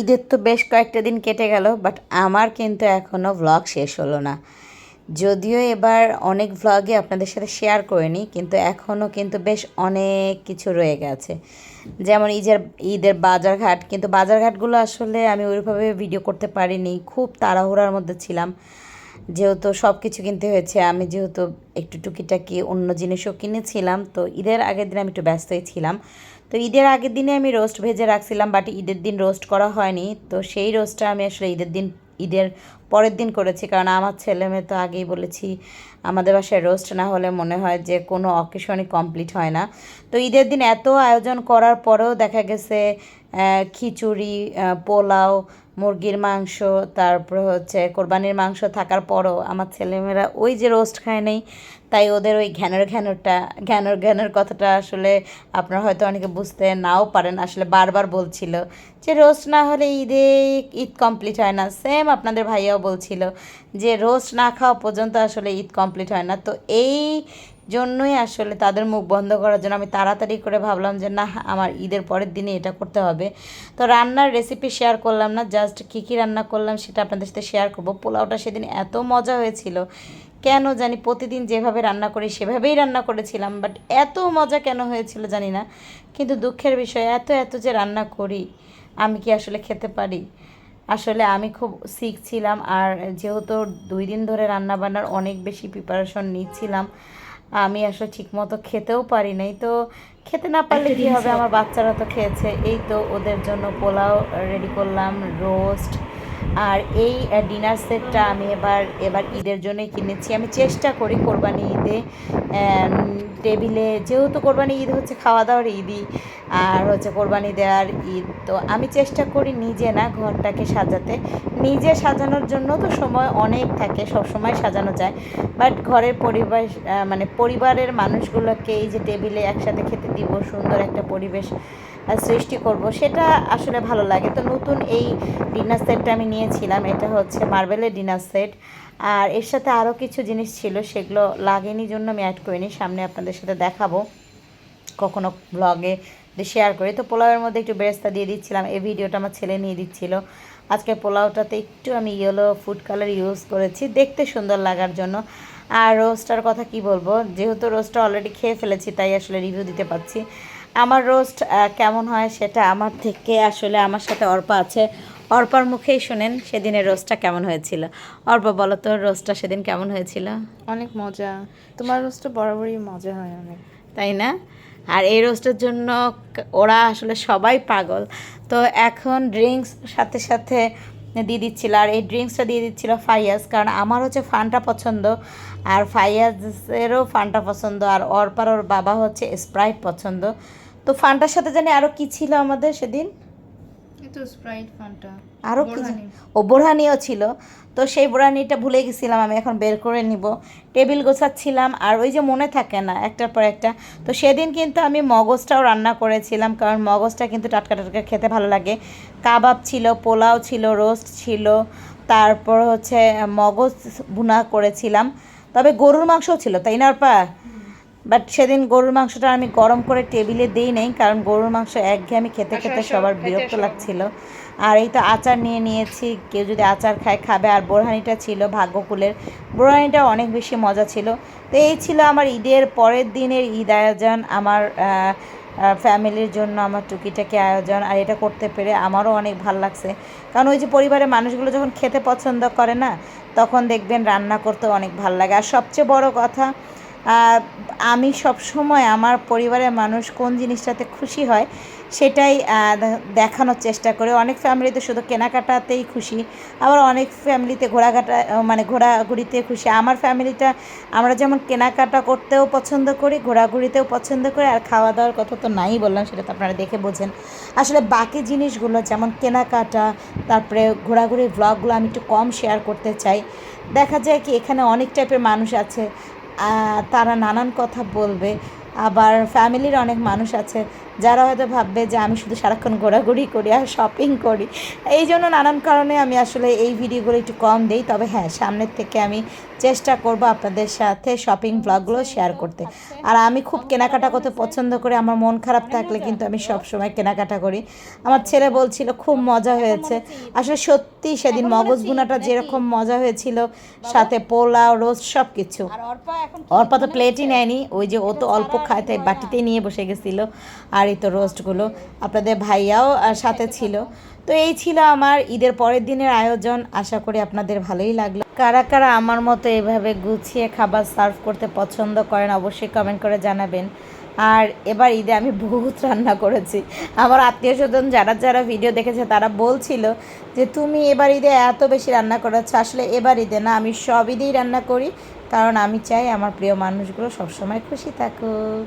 ঈদের তো বেশ কয়েকটা দিন কেটে গেল বাট আমার কিন্তু এখনও ভ্লগ শেষ হলো না। যদিও এবার অনেক ভ্লগে আপনাদের সাথে শেয়ার করিনি, কিন্তু এখনও কিন্তু বেশ অনেক কিছু রয়ে গেছে। যেমন ঈদের ঈদের বাজারঘাট, কিন্তু বাজারঘাটগুলো আসলে আমি ওইভাবে ভিডিও করতে পারিনি, খুব তাড়াহুড়ার মধ্যে ছিলাম। যেহেতু সব কিছু কিনতে হয়েছে, আমি যেহেতু একটু টুকিটাকি অন্য জিনিসও কিনেছিলাম, তো ঈদের আগের দিন আমি একটু ব্যস্তই ছিলাম। তো ঈদের আগের দিনে আমি রোস্ট ভেজে রাখছিলাম বাট ঈদের দিন রোস্ট করা হয়নি। তো সেই রোস্টটা আমি আসলে ঈদের দিন, ঈদের পরের দিন করেছি, কারণ আমার ছেলে মেয়ে তো আগেই বলেছি, আমাদের বাসায় রোস্ট না হলে মনে হয় যে কোনো অকেশনই কমপ্লিট হয় না। তো ঈদের দিন এত আয়োজন করার পরেও দেখা গেছে খিচুড়ি পোলাও, মুরগির মাংস, তারপর হচ্ছে কোরবানির মাংস থাকার পরও আমার ছেলেমেয়েরা ওই যে রোস্ট খায় নেই, তাই ওদের ওই ঘ্যানোর ঘ্যানোরটা, ঘ্যানোর ঘ্যানোর কথাটা আসলে আপনারা হয়তো অনেকে বুঝতে নাও পারেন, আসলে বারবার বলছিল যে রোস্ট না হলে ঈদে, ঈদ কমপ্লিট হয় না। সেম আপনাদের ভাইয়াও বলছিল যে রোস্ট না খাওয়া পর্যন্ত আসলে ঈদ কমপ্লিট হয় না। তো এই জন্যই আসলে তাদের মুখ বন্ধ করার জন্য আমি তাড়াতাড়ি করে ভাবলাম যে না আমার ঈদের পরের দিনে এটা করতে হবে। তো রান্নার রেসিপি শেয়ার করলাম না জাস্ট কী কী রান্না করলাম সেটা আপনাদের সাথে শেয়ার করব। পোলাওটা সেদিন এত মজা হয়েছিল। কেন জানি প্রতিদিন যেভাবে রান্না করি সেভাবেই রান্না করেছিলাম বাট এত মজা কেন হয়েছিল জানি না। কিন্তু দুঃখের বিষয়, এত এত যে রান্না করি, আমি কি আসলে খেতে পারি? আসলে আমি খুব সিক ছিলাম আর যেহেতু দুই দিন ধরে রান্নাবান্নার অনেক বেশি প্রিপারেশন নিচ্ছিলাম, আমি আসলে ঠিকমতো খেতেও পারি নাই। তো খেতে না পারলে কী হবে? আমার বাচ্চারা তো খেয়েছে। এই তো ওদের জন্য পোলাও রেডি করলাম রোস্ট আর এই ডিনার সেটটা আমি এবার এবার ঈদের জন্যই কিনেছি। আমি চেষ্টা করি কোরবানি ঈদে টেবিলে যেহেতু কোরবানি ঈদ হচ্ছে খাওয়া দাওয়ার ঈদই, আর হচ্ছে কোরবানি দেওয়ার ঈদ। তো আমি চেষ্টা করি নিজে না ঘরটাকে সাজাতে। নিজে সাজানোর জন্য তো সময় অনেক থাকে সব সময় সাজানো যায়। বাট ঘরের পরিবেশ মানে পরিবারের মানুষগুলোকে এই যে টেবিলে একসাথে খেতে দিব, সুন্দর একটা পরিবেশ সৃষ্টি করব, সেটা আসলে ভালো লাগে। তো নতুন এই ডিনার সেটটা আমি নিয়েছিলাম, এটা হচ্ছে মার্বেলের ডিনার সেট। আর এর সাথে আরও কিছু জিনিস ছিল, সেগুলো লাগেনি জন্য আমি অ্যাড করিনি, সামনে আপনাদের সাথে দেখাবো। কখনো ব্লগে শেয়ার করি। তো পোলাওয়ের মধ্যে একটু বেরেস্তা দিয়ে দিচ্ছিলাম, এই ভিডিওটা আমার ছেলে নিয়ে দিচ্ছিল। আজকে পোলাওটাতে একটু আমি ইয়েলো ফুড কালার ইউজ করেছি, দেখতে সুন্দর লাগার জন্য। আর রোস্টার কথা কি বলব, যেহেতু রোস্টটা অলরেডি খেয়ে ফেলেছি, তাই আসলে রিভিউ দিতে পারছি। আমার রোস্ট কেমন হয় সেটা আমার থেকে আসলে আমার সাথে অর্পা আছে। অর্পার মুখেই শোনেন সেদিনের রোস্টটা কেমন হয়েছিল। অর্পা বলো তো রোস্টটা সেদিন কেমন হয়েছিল? অনেক মজা। তোমার রোস্টটা বরাবরই মজা হয় অনেক। তাই না? আর এই রোস্টের জন্য ওরা আসলে সবাই পাগল। তো এখন ড্রিঙ্কস সাথে সাথে দিয়ে দিচ্ছিল। আর এই ড্রিঙ্কসটা দিয়ে দিচ্ছিল ফাইয়াজ কারণ আমার হচ্ছে ফানটা পছন্দ। আর ফাইয়াজেরও ফানটা পছন্দ। আর অর্পার ওর বাবা হচ্ছে স্প্রাইট পছন্দ। তো ফানটার সাথে জানি আরও কি ছিল আমাদের সেদিন? Sprite Fanta. আরও কি ও বোরহানিও ছিল। তো সেই বোরহানিটা ভুলে গেছিলাম আমি এখন বের করে নিব। টেবিল গোছাচ্ছিলাম আর ওই যে মনে থাকে না একটার পর একটা। তো সেদিন কিন্তু আমি মগজটাও রান্না করেছিলাম কারণ মগজটা কিন্তু টাটকা টাটকা খেতে ভালো লাগে। কাবাব ছিল পোলাও ছিল রোস্ট ছিল তারপর হচ্ছে মগজ ভুনা করেছিলাম। তবে গরুর মাংসও ছিল তাই না অর্পা? বাট সেদিন গরুর মাংসটা আমি গরম করে টেবিলে দিই নাই কারণ গরুর মাংস একঘেয়েমি খেতে খেতে সবার বিরক্ত লাগছিল। আর এই তো আচার নিয়ে নিয়েছি কেউ যদি আচার খায় খাবে আর বোরহানিটা ছিল ভাগ্যকুলের। বোরহানিটা অনেক বেশি মজা ছিল। তো এই ছিল আমার ঈদের পরের দিনের ঈদ আয়োজন আমার ফ্যামিলির জন্য আমার টুকিটাকি আয়োজন আর এটা করতে পেরে আমারও অনেক ভালো লাগছে। কারণ ওই যে পরিবারের মানুষগুলো যখন খেতে পছন্দ করে না তখন দেখবেন রান্না করতে অনেক ভালো লাগে। আর সবচেয়ে বড় কথা আমি সব সময় আমার পরিবারের মানুষ কোন জিনিসটাতে খুশি হয় সেটাই দেখানোর চেষ্টা করি। অনেক ফ্যামিলিতে শুধু কেনাকাটাতেই খুশি, আবার অনেক ফ্যামিলিতে ঘোরাঘাটা মানে ঘোরাঘুরিতে খুশি। আমার ফ্যামিলিটা, আমরা যেমন কেনাকাটা করতেও পছন্দ করি, ঘোরাঘুরিতেও পছন্দ করি, আর খাওয়া দাওয়ার কথা তো নাই বললাম, সেটা তো আপনারা দেখে বোঝেন। আসলে বাকি জিনিসগুলো যেমন কেনাকাটা, তারপরে ঘোরাঘুরির ব্লগগুলো আমি একটু কম শেয়ার করতে চাই। দেখা যায় কি এখানে অনেক টাইপের মানুষ আছে তারা নানান কথা বলবে। আবার ফ্যামিলির অনেক মানুষ আছে যারা হয়তো ভাববে যে আমি শুধু সারাক্ষণ ঘোরাঘুরি করি আর শপিং করি। এই জন্য নানান কারণে আমি আসলে এই ভিডিওগুলো একটু কম দিই। তবে হ্যাঁ সামনের থেকে আমি চেষ্টা করব আপনাদের সাথে শপিং ব্লগগুলো শেয়ার করতে। আর আমি খুব কেনাকাটা করতে পছন্দ করি। আমার মন খারাপ থাকলে কিন্তু আমি সব সময় কেনাকাটা করি। আমার ছেলে বলছিল খুব মজা হয়েছে। আসলে সত্যি সেদিন মগজ বুনাটা যেরকম মজা হয়েছিল সাথে পোলাও রোস্ট সব কিছু অর্পা তো প্লেটই নেয়নি। ওই যে ও তো অল্প খায় তাই বাটিতেই নিয়ে বসে গেছিল আর এই তো রোস্টগুলো আপনাদের ভাইয়াও সাথে ছিল। তো এই ছিল আমার ঈদের পরের দিনের আয়োজন। আশা করি আপনাদের ভালোই লাগল। কারা কারা আমার মতো এভাবে গুছিয়ে খাবার সার্ভ করতে পছন্দ করেন অবশ্যই কমেন্ট করে জানাবেন। আর এবার ঈদে আমি বহুত রান্না করেছি। আমার আত্মীয় স্বজন যারা যারা ভিডিও দেখেছে তারা বলছিল যে, তুমি এবার ঈদে এত বেশি রান্না করেছ। আসলে এবার ঈদে না, আমি সব ঈদেই রান্না করি। কারণ আমি চাই আমার প্রিয় মানুষগুলো সবসময় খুশি থাকুক।